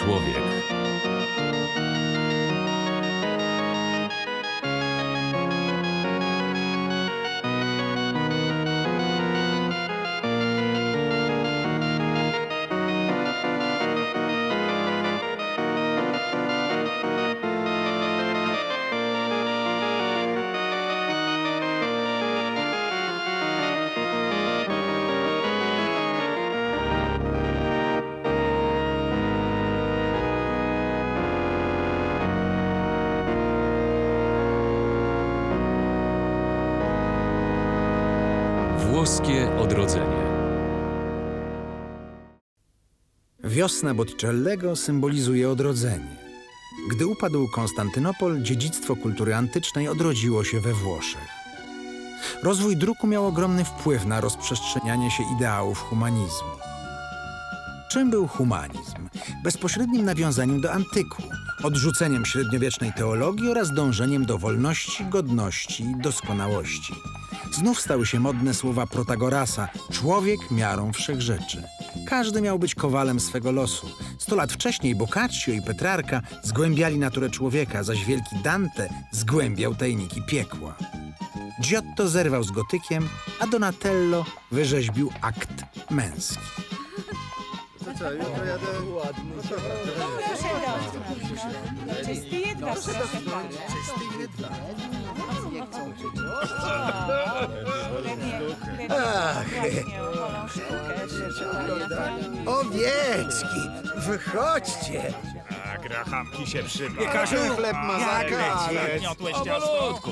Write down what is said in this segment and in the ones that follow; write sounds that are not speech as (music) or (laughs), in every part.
człowiek. Odrodzenie. Wiosna Botticellego symbolizuje odrodzenie. Gdy upadł Konstantynopol, dziedzictwo kultury antycznej odrodziło się we Włoszech. Rozwój druku miał ogromny wpływ na rozprzestrzenianie się ideałów humanizmu. Czym był humanizm? Bezpośrednim nawiązaniem do antyku, odrzuceniem średniowiecznej teologii oraz dążeniem do wolności, godności i doskonałości. Znów stały się modne słowa Protagorasa człowiek miarą wszechrzeczy. Każdy miał być kowalem swego losu. Sto lat wcześniej Boccaccio i Petrarka zgłębiali naturę człowieka, zaś wielki Dante zgłębiał tajniki piekła. Giotto zerwał z gotykiem, a Donatello wyrzeźbił akt męski. Proszę dotknąć. No. Czysty jedwab, proszę pana. Pewnie, pewnie nie chcą. Ach. Owieczki, wychodźcie! A grahamki się przyda. Piekarzy chleb ma zakaz. Gniotłeś ciastko.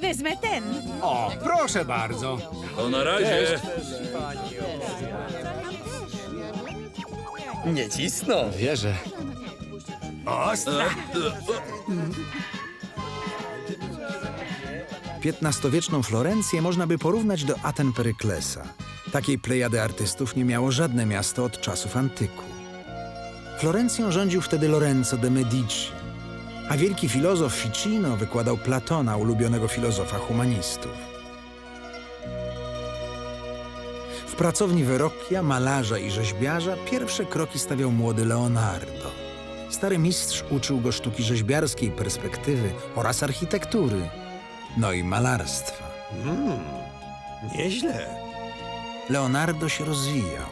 Wezmę ten. O, proszę bardzo. To na razie. Nie cisną. Wierzę. Ostra. E, e, e. XV-wieczną Florencję można by porównać do Aten Peryklesa. Takiej plejady artystów nie miało żadne miasto od czasów antyku. Florencją rządził wtedy Lorenzo de Medici, a wielki filozof Ficino wykładał Platona, ulubionego filozofa humanistów. W pracowni Verrocchia, malarza i rzeźbiarza pierwsze kroki stawiał młody Leonardo. Stary mistrz uczył go sztuki rzeźbiarskiej, perspektywy oraz architektury, no i malarstwa. Nieźle. Leonardo się rozwijał.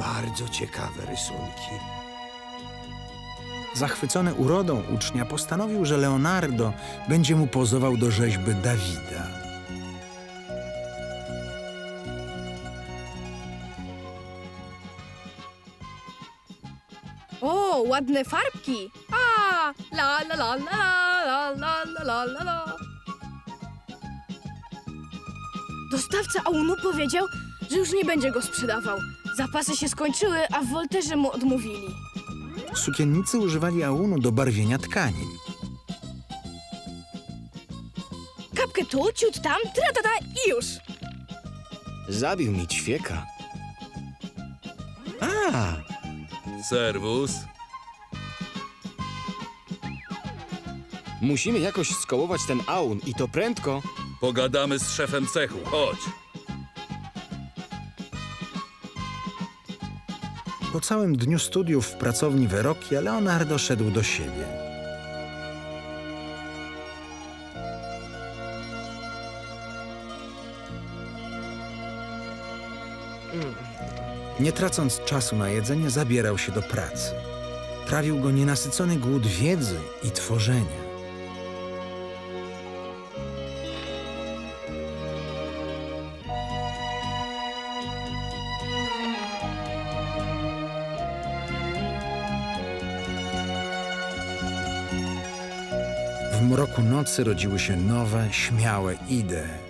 Bardzo ciekawe rysunki. Zachwycony urodą ucznia postanowił, że Leonardo będzie mu pozował do rzeźby Dawida. O, ładne farbki! A, la la la la la la la la la la. Dostawca Aunu powiedział, że już nie będzie go sprzedawał. Zapasy się skończyły, a w Wolterze mu odmówili. Sukiennicy używali aunu do barwienia tkanin. Kapkę tu, ciut tam, tratata i już. Zabił mi ćwieka. A, Serwus. Musimy jakoś skołować ten aun i to prędko. Pogadamy z szefem cechu. Chodź. Po całym dniu studiów w pracowni Verrocchia Leonardo szedł do siebie. Nie tracąc czasu na jedzenie, zabierał się do pracy. Trawił go nienasycony głód wiedzy i tworzenia. Nocy rodziły się nowe, śmiałe idee.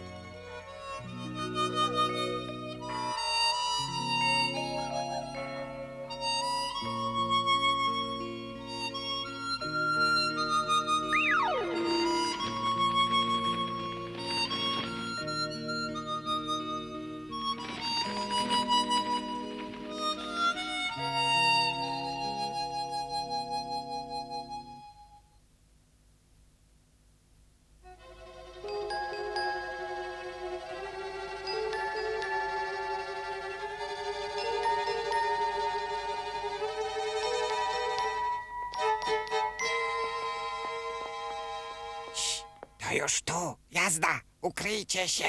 Ukryjcie się.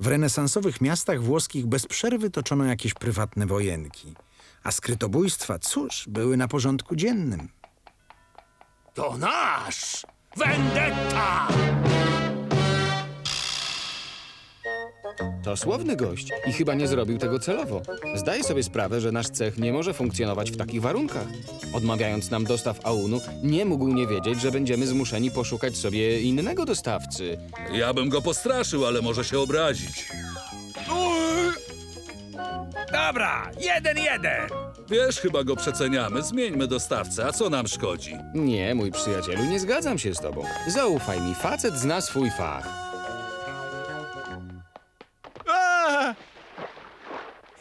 W renesansowych miastach włoskich bez przerwy toczono jakieś prywatne wojenki, a skrytobójstwa, cóż, były na porządku dziennym. To nasz! Vendetta! To słowny gość i chyba nie zrobił tego celowo. Zdaje sobie sprawę, że nasz cech nie może funkcjonować w takich warunkach. Odmawiając nam dostaw aunu, nie mógł nie wiedzieć, że będziemy zmuszeni poszukać sobie innego dostawcy. Ja bym go postraszył, ale może się obrazić. Dobra, jeden, jeden! Wiesz, chyba go przeceniamy. Zmieńmy dostawcę, a co nam szkodzi? Nie, mój przyjacielu, nie zgadzam się z tobą. Zaufaj mi, facet zna swój fach.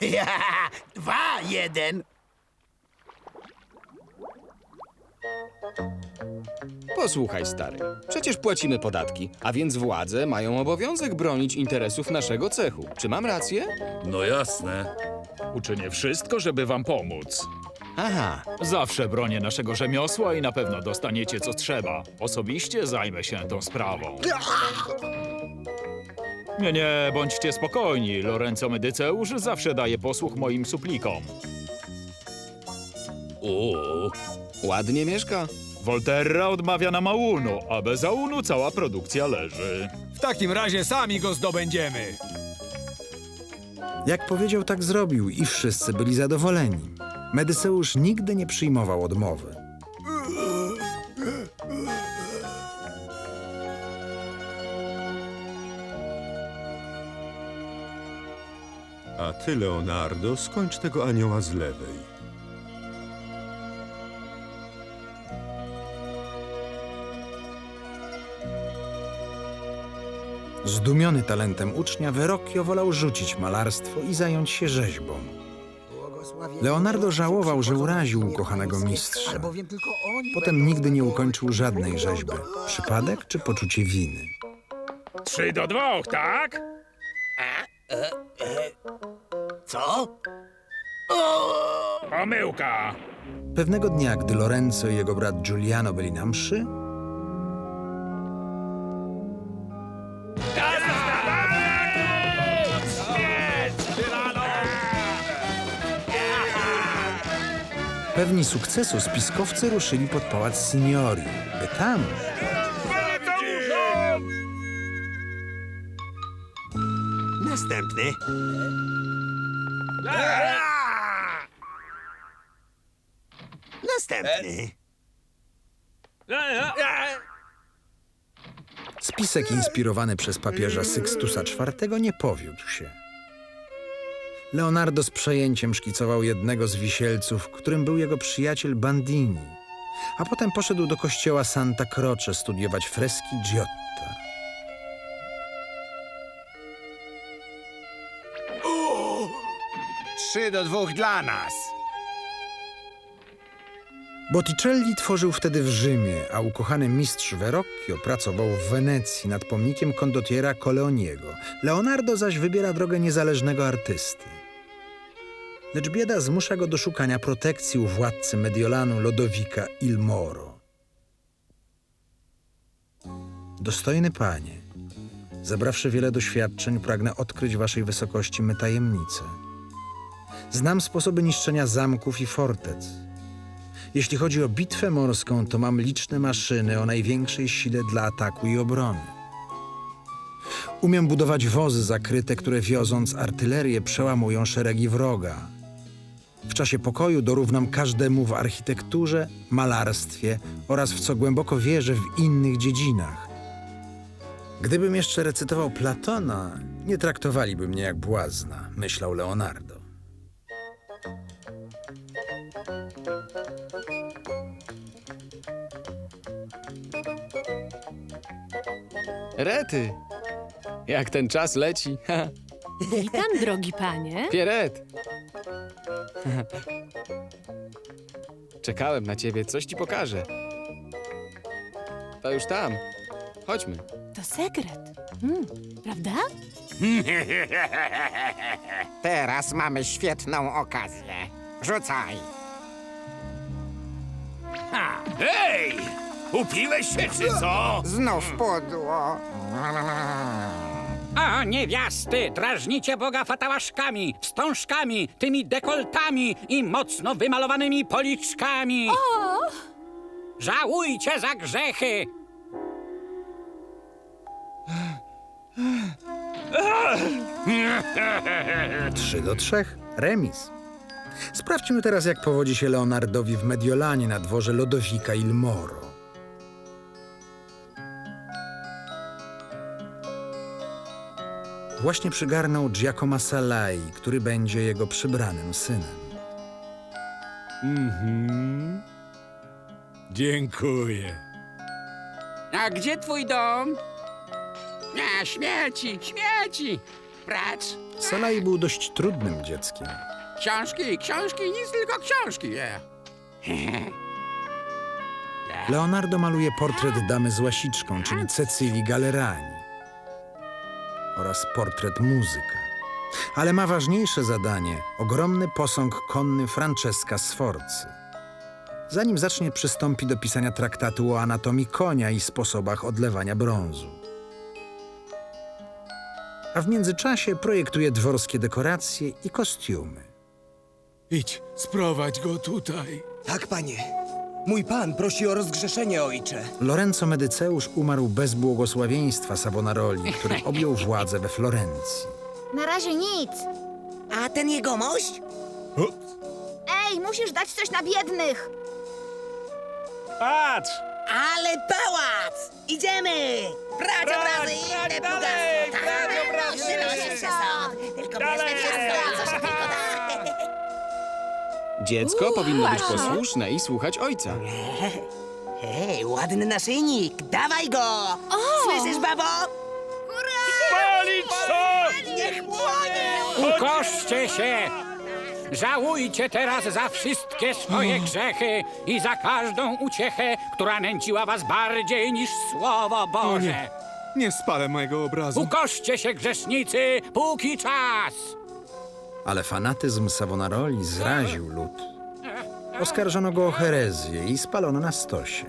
Ja, dwa, jeden. Posłuchaj, stary. Przecież płacimy podatki, a więc władze mają obowiązek bronić interesów naszego cechu. Czy mam rację? No jasne. Uczynię wszystko, żeby wam pomóc. Aha, Zawsze bronię naszego rzemiosła i na pewno dostaniecie co trzeba. Osobiście zajmę się tą sprawą. Nie, nie, bądźcie spokojni. Lorenzo Medyceusz zawsze daje posłuch moim suplikom. O, ładnie mieszka. Volterra odmawia nam aunu, a bez aunu cała produkcja leży. W takim razie sami go zdobędziemy. Jak powiedział, tak zrobił i wszyscy byli zadowoleni. Medyseusz nigdy nie przyjmował odmowy. A ty, Leonardo, skończ tego anioła z lewej. Zdumiony talentem ucznia, Verrocchio wolał rzucić malarstwo i zająć się rzeźbą. Leonardo żałował, że uraził ukochanego mistrza. Potem nigdy nie ukończył żadnej rzeźby. Przypadek czy poczucie winy? Trzy do dwóch, tak? Co? Pomyłka! Pewnego dnia, gdy Lorenzo i jego brat Giuliano byli na mszy, pewni sukcesu spiskowcy ruszyli pod pałac Signori, by tam Następny. Następny. Spisek inspirowany przez papieża Sykstusa IV nie powiódł się. Leonardo z przejęciem szkicował jednego z wisielców, którym był jego przyjaciel Bandini, a potem poszedł do kościoła Santa Croce studiować freski Giotta. Trzy do dwóch dla nas. Botticelli tworzył wtedy w Rzymie, a ukochany mistrz Verrocchio pracował w Wenecji nad pomnikiem kondottiera Coleoniego. Leonardo zaś wybiera drogę niezależnego artysty. Lecz bieda zmusza go do szukania protekcji u władcy Mediolanu Lodowika Il Moro. Dostojny panie, zabrawszy wiele doświadczeń, pragnę odkryć waszej wysokości my tajemnice. Znam sposoby niszczenia zamków i fortec. Jeśli chodzi o bitwę morską, to mam liczne maszyny o największej sile dla ataku i obrony. Umiem budować wozy zakryte, które wioząc artylerię przełamują szeregi wroga. W czasie pokoju dorównam każdemu w architekturze, malarstwie oraz w co głęboko wierzę w innych dziedzinach. Gdybym jeszcze recytował Platona, nie traktowaliby mnie jak błazna, myślał Leonardo. Rety. Jak ten czas leci. (laughs) Witam, drogi panie. Pieret. (laughs) Czekałem na ciebie, coś ci pokażę. To już tam. Chodźmy. To sekret. Hmm, prawda? (laughs) Teraz mamy świetną okazję. Rzucaj. Hej! Upiłeś się, czy co? Znów pudło. (laughs) A niewiasty, drażnicie Boga fatałaszkami, wstążkami, tymi dekoltami i mocno wymalowanymi policzkami. Żałujcie za grzechy! Trzy do trzech. Remis. Sprawdźmy teraz, jak powodzi się Leonardowi w Mediolanie na dworze Lodowika il Moro. Właśnie przygarnął Giacomo Salai, który będzie jego przybranym synem. Dziękuję. A gdzie twój dom? Nie, śmieci, śmieci! Precz! Salai był dość trudnym dzieckiem. Książki, książki, nic tylko książki. nie. Leonardo maluje portret damy z łasiczką, czyli Cecylii Galerani oraz portret muzyka. Ale ma ważniejsze zadanie ogromny posąg konny Francesca Sforcy. Zanim zacznie, przystąpi do pisania traktatu o anatomii konia i sposobach odlewania brązu. A w międzyczasie projektuje dworskie dekoracje i kostiumy. Idź, sprowadź go tutaj. Tak, panie. Mój pan prosi o rozgrzeszenie, ojcze. Lorenzo Medyceusz umarł bez błogosławieństwa Savonaroli, który (laughs) objął władzę we Florencji. Na razie nic. A ten jegomość? Ej, musisz dać coś na biednych. Patrz! Ale pałac! Idziemy! Brać obrazy i inne bogactwo! Tak, wynosimy się stąd! Tylko bierzmy wszystko, co się! Dziecko powinno być posłuszne i słuchać ojca. (laughs) Hej, ładny naszyjnik! Dawaj go! Słyszysz, babo? Palić to! Niech płonie! Ukoszcie się! Żałujcie teraz za wszystkie swoje grzechy i za każdą uciechę, która nęciła was bardziej niż Słowo Boże. Nie spalę mojego obrazu. Ukoszcie się, grzesznicy, póki czas! Ale fanatyzm Savonaroli zraził lud. Oskarżono go o herezję i spalono na stosie.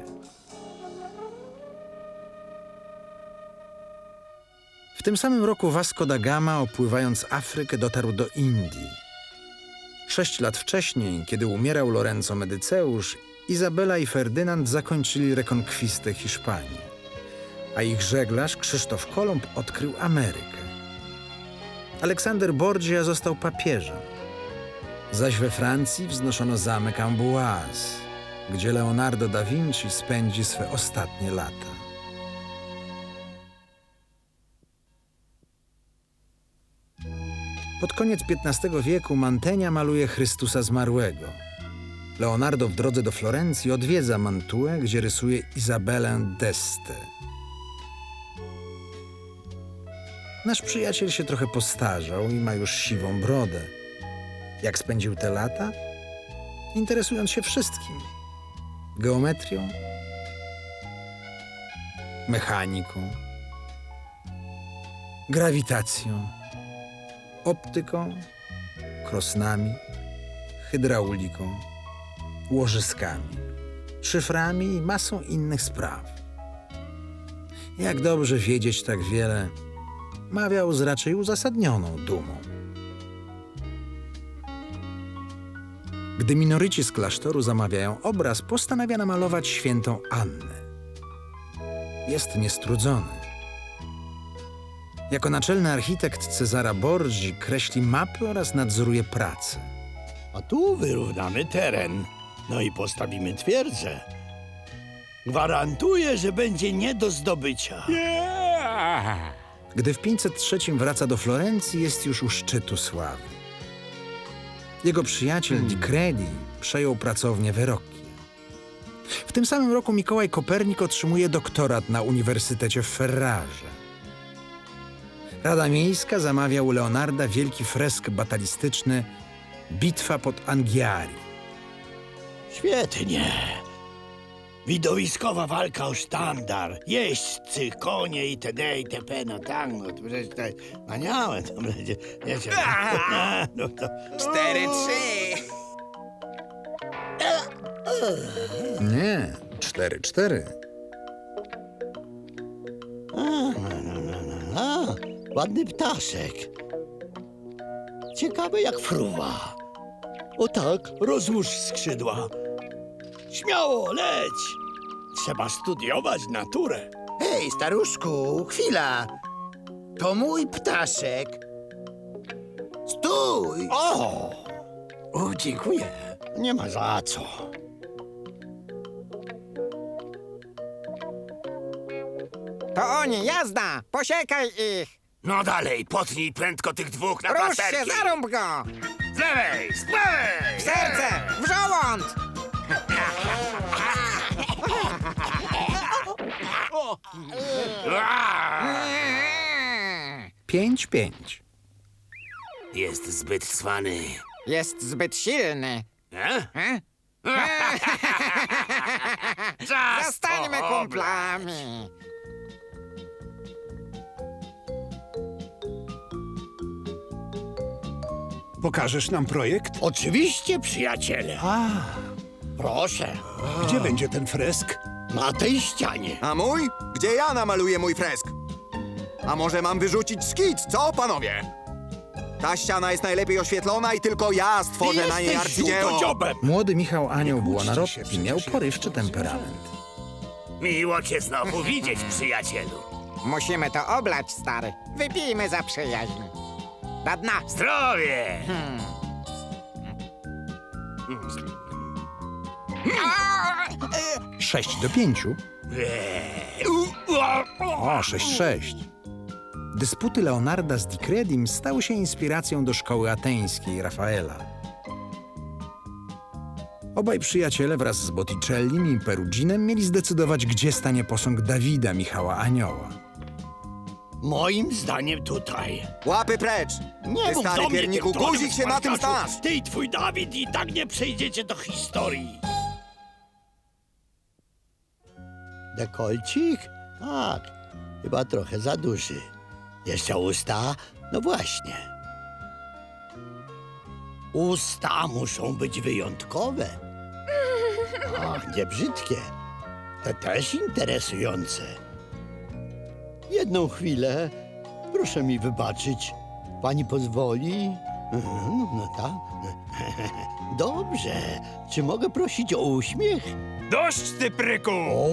W tym samym roku Vasco da Gama, opływając Afrykę, dotarł do Indii. Sześć lat wcześniej, kiedy umierał Lorenzo Medyceusz, Izabela i Ferdynand zakończyli rekonkwistę Hiszpanii, a ich żeglarz Krzysztof Kolumb odkrył Amerykę. Aleksander Borgia został papieżem. Zaś we Francji wznoszono zamek Amboise, gdzie Leonardo da Vinci spędzi swe ostatnie lata. Pod koniec XV wieku Mantegna maluje Chrystusa Zmarłego. Leonardo w drodze do Florencji odwiedza Mantuę, gdzie rysuje Izabelę d'Este. Nasz przyjaciel się trochę postarzał i ma już siwą brodę. Jak spędził te lata? Interesując się wszystkim. Geometrią, mechaniką, grawitacją, optyką, krosnami, hydrauliką, łożyskami, szyframi i masą innych spraw. Jak dobrze wiedzieć tak wiele, mawiał z raczej uzasadnioną dumą. Gdy minoryci z klasztoru zamawiają obraz, postanawia namalować świętą Annę. Jest niestrudzony. Jako naczelny architekt Cezara Borgi kreśli mapy oraz nadzoruje pracę. A tu wyrównamy teren. No i postawimy twierdzę. Gwarantuję, że będzie nie do zdobycia. Gdy w 503 wraca do Florencji, jest już u szczytu sławy. Jego przyjaciel Di Credi przejął pracownię Verrocchio. W tym samym roku Mikołaj Kopernik otrzymuje doktorat na Uniwersytecie w Ferrarze. Rada Miejska zamawia u Leonarda wielki fresk batalistyczny Bitwa pod Anghiari. Świetnie. Widowiskowa walka o sztandar. Jeźdźcy, konie itd. itp. No tak, no to przecież to wspaniałe. To będzie, wiecie, (laughs) no to... Cztery, trzy. Nie, 4-4. A, ładny ptaszek. Ciekawe jak fruwa. O tak, rozłóż skrzydła. Śmiało, leć! Trzeba studiować naturę. Hej, staruszku, chwila. To mój ptaszek. Stój! O! o! Dziękuję. Nie ma za co. To oni, jazda! Posiekaj ich! No dalej, potnij prędko tych dwóch na Rusz się, zarąb go! Z lewej, z prawej! W serce! W żołąd! 5-5. Jest zbyt cwany. Jest zbyt silny. E? E? (laughs) Czas Zostańmy kumplami. Pokażesz nam projekt? Oczywiście, przyjaciele. A, Proszę, gdzie będzie ten fresk? na tej ścianie. A mój? Gdzie ja namaluję mój fresk? A może mam wyrzucić skic, co panowie? Ta ściana jest najlepiej oświetlona i tylko ja stworzę na niej arcydzieło. Młody Michał Anioł Błonarowski miał porywczy temperament. Miło cię znowu widzieć, przyjacielu. Musimy to oblać, stary. Wypijmy za przyjaźń. Do dna. Zdrowie! A, y, 6 do 5. O, 6-6. Dysputy Leonarda z Dicredim stały się inspiracją do szkoły ateńskiej Rafaela. Obaj przyjaciele wraz z Botticellim i Peruginem mieli zdecydować, gdzie stanie posąg Dawida Michała Anioła. Moim zdaniem tutaj. Łapy precz! Nie Ty mów stary do mnie pierniku, tym tonem, guzik się na tym smarkaczu. znasz! Ty i twój Dawid i tak nie przejdziecie do historii. Dekolcik? Tak, chyba trochę za duży. Jeszcze usta? No właśnie. Usta muszą być wyjątkowe. Ach, nie brzydkie. Te też interesujące. Jedną chwilę. Proszę mi wybaczyć. Pani pozwoli? Mhm, No tak. (laughs) Dobrze. Czy mogę prosić o uśmiech? Dość, ty pryku! O.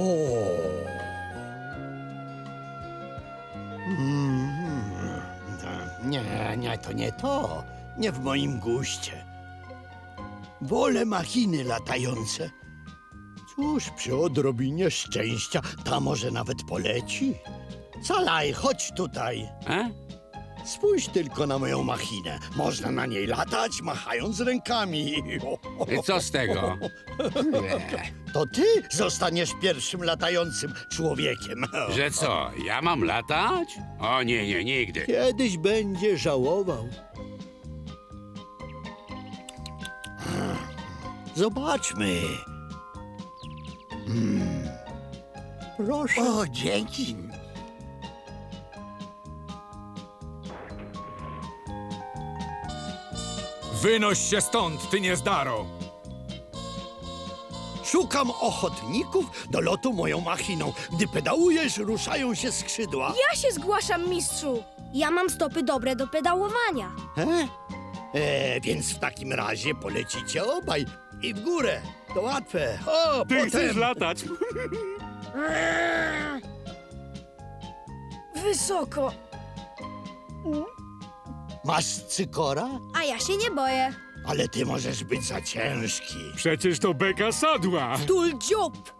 Mm, Nie, nie, to nie to. Nie w moim guście. Wolę machiny latające. Cóż, przy odrobinie szczęścia ta może nawet poleci. Salaj, chodź tutaj. Spójrz tylko na moją machinę. Można na niej latać, machając rękami. (laughs) I co z tego? (laughs) To ty zostaniesz pierwszym latającym człowiekiem. (laughs) Że co, ja mam latać? O nie, nie, nigdy. Kiedyś będzie żałował. Zobaczmy. Mm. Proszę. O, dzięki. Wynoś się stąd, ty niezdaro! Szukam ochotników do lotu moją machiną. Gdy pedałujesz, ruszają się skrzydła. Ja się zgłaszam, mistrzu. Ja mam stopy dobre do pedałowania. E? E, więc w takim razie polecicie obaj i w górę. To łatwe. O, potem... latać? Wysoko. Masz cykora? A ja się nie boję. Ale ty możesz być za ciężki. Przecież to beka sadła! Tul dziób.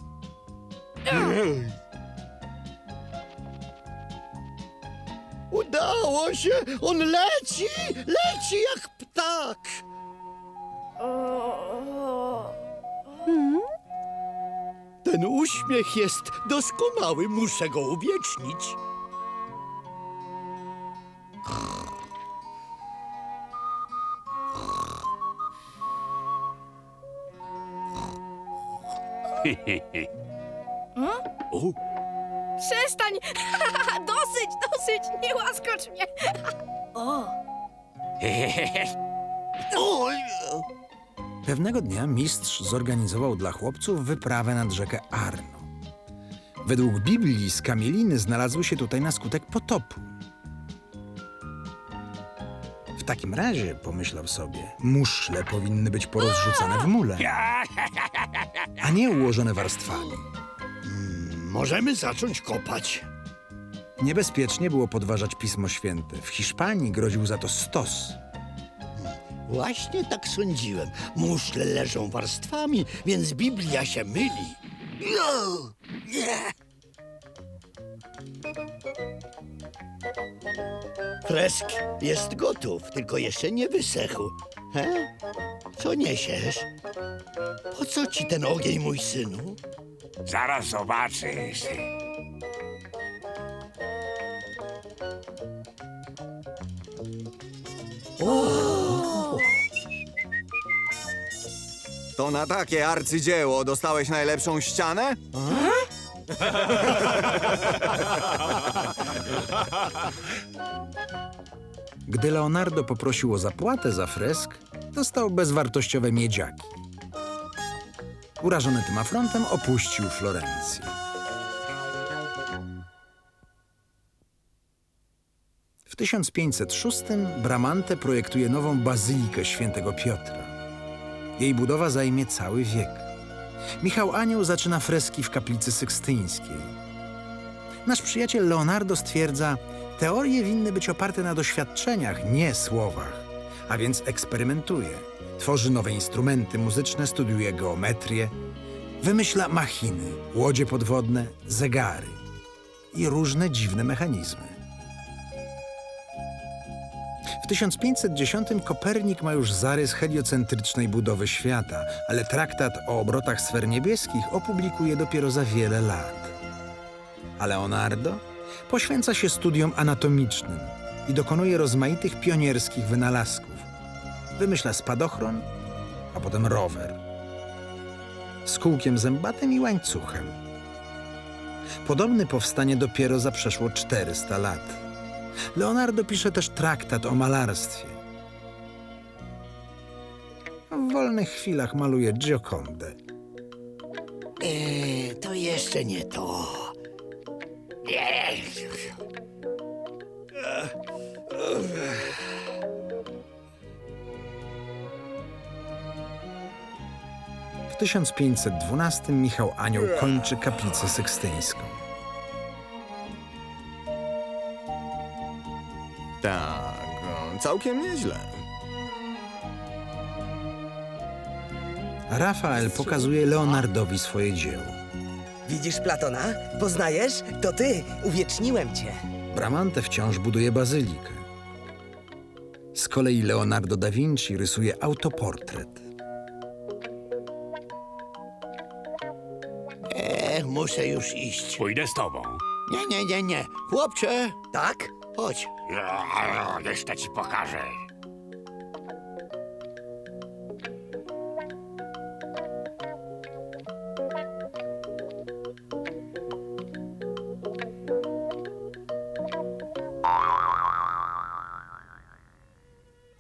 Udało się! On leci! Leci jak ptak! Ten uśmiech jest doskonały, muszę go uwiecznić. U, Przestań! (laughs) dosyć, dosyć! Nie łaskocz mnie! (laughs) o! (laughs) Pewnego dnia mistrz zorganizował dla chłopców wyprawę nad rzekę Arno. Według Biblii skamieliny znalazły się tutaj na skutek potopu. W takim razie, pomyślał sobie, muszle powinny być porozrzucane w mule, a nie ułożone warstwami. Możemy zacząć kopać. Niebezpiecznie było podważać Pismo Święte. W Hiszpanii groził za to stos. Właśnie tak sądziłem. Muszle leżą warstwami, więc Biblia się myli. Jo! Nie! Fresk jest gotów, tylko jeszcze nie wysechł. He? Co niesiesz? Po co ci ten ogień, mój synu? zaraz zobaczysz. To na takie arcydzieło dostałeś najlepszą ścianę? (laughs) (laughs) Gdy Leonardo poprosił o zapłatę za fresk, dostał bezwartościowe miedziaki. Urażony tym afrontem opuścił Florencję. W 1506 Bramante projektuje nową bazylikę świętego Piotra. Jej budowa zajmie cały wiek. Michał Anioł zaczyna freski w kaplicy sykstyńskiej. Nasz przyjaciel Leonardo stwierdza, teorie winny być oparte na doświadczeniach, nie słowach. A więc eksperymentuje. Tworzy nowe instrumenty muzyczne, studiuje geometrię, wymyśla machiny, łodzie podwodne, zegary i różne dziwne mechanizmy. W 1510 Kopernik ma już zarys heliocentrycznej budowy świata, ale traktat o obrotach sfer niebieskich opublikuje dopiero za wiele lat. A Leonardo poświęca się studiom anatomicznym i dokonuje rozmaitych pionierskich wynalazków. Wymyśla spadochron, a potem rower. Z kółkiem zębatym i łańcuchem. Podobny powstanie dopiero za przeszło 400 lat. Leonardo pisze też traktat o malarstwie. W wolnych chwilach maluje Giocondę. Eee, to jeszcze nie to. W 1512 Michał Anioł kończy kaplicę sykstyńską. Tak, o, całkiem nieźle. Rafael pokazuje Leonardowi swoje dzieło. Widzisz Platona? Poznajesz? To ty. Uwieczniłem cię. Bramante wciąż buduje bazylikę. Z kolei Leonardo da Vinci rysuje autoportret. Eee, muszę już iść. Pójdę z tobą. Nie, nie, nie, nie. Chłopcze, Tak? chodź. Ja, Jeszcze ci pokażę.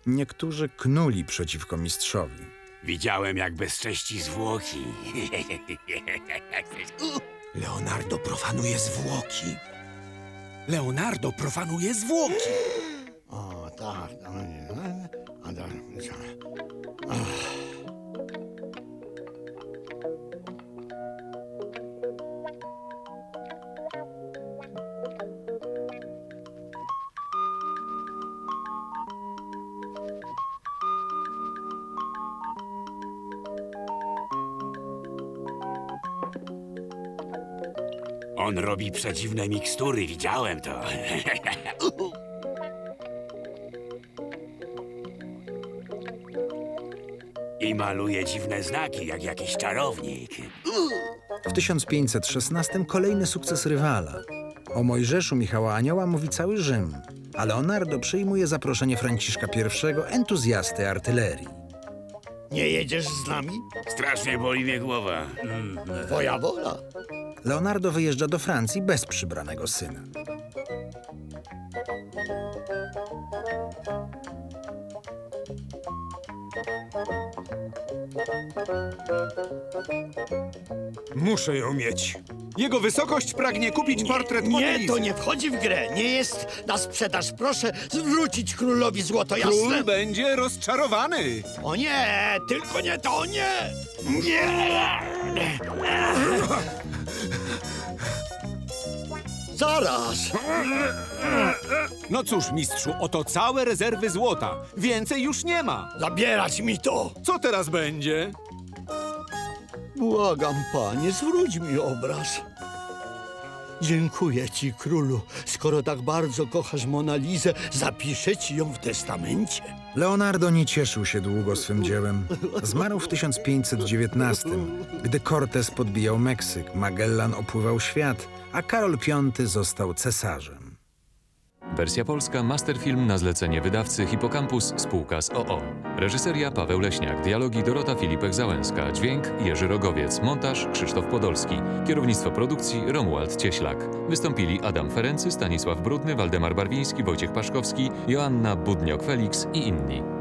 Niektórzy knuli przeciwko mistrzowi. Widziałem, jak bezcześci zwłoki. Leonardo profanuje zwłoki. Leonardo profanuje zwłoki. O, tak. no nie, a, tak, co? On robi przedziwne mikstury, widziałem to. I maluje dziwne znaki, jak jakiś czarownik. W 1516 kolejny sukces rywala. O Mojżeszu Michała Anioła mówi cały Rzym, a Leonardo przyjmuje zaproszenie Franciszka I, entuzjasty artylerii. Nie jedziesz z nami? Strasznie boli mnie głowa. Twoja wola. Leonardo wyjeżdża do Francji bez przybranego syna. Muszę ją mieć. Jego wysokość pragnie kupić portret Mony Nie, Lisy. to nie wchodzi w grę. Nie jest na sprzedaż. Proszę zwrócić królowi złoto jasne. Król będzie rozczarowany. O nie, tylko nie to, nie! Nie! Zaraz! No cóż, mistrzu, oto całe rezerwy złota. Więcej już nie ma. Zabierać mi to! Co teraz będzie? Błagam, panie, zwróć mi obraz. Dziękuję ci, królu. Skoro tak bardzo kochasz Monalizę, zapiszę ci ją w testamencie. Leonardo nie cieszył się długo swym dziełem. Zmarł w 1519, gdy Cortés podbijał Meksyk, Magellan opływał świat, a Karol V został cesarzem. Wersja polska Masterfilm na zlecenie wydawcy Hipocampus spółka z OO. Reżyseria Paweł Leśniak, dialogi Dorota Filipek-Załęska, dźwięk Jerzy Rogowiec, montaż Krzysztof Podolski, kierownictwo produkcji Romuald Cieślak. Wystąpili Adam Ferency, Stanisław Brudny, Waldemar Barwiński, Wojciech Paszkowski, Joanna Budniok-Felix i inni.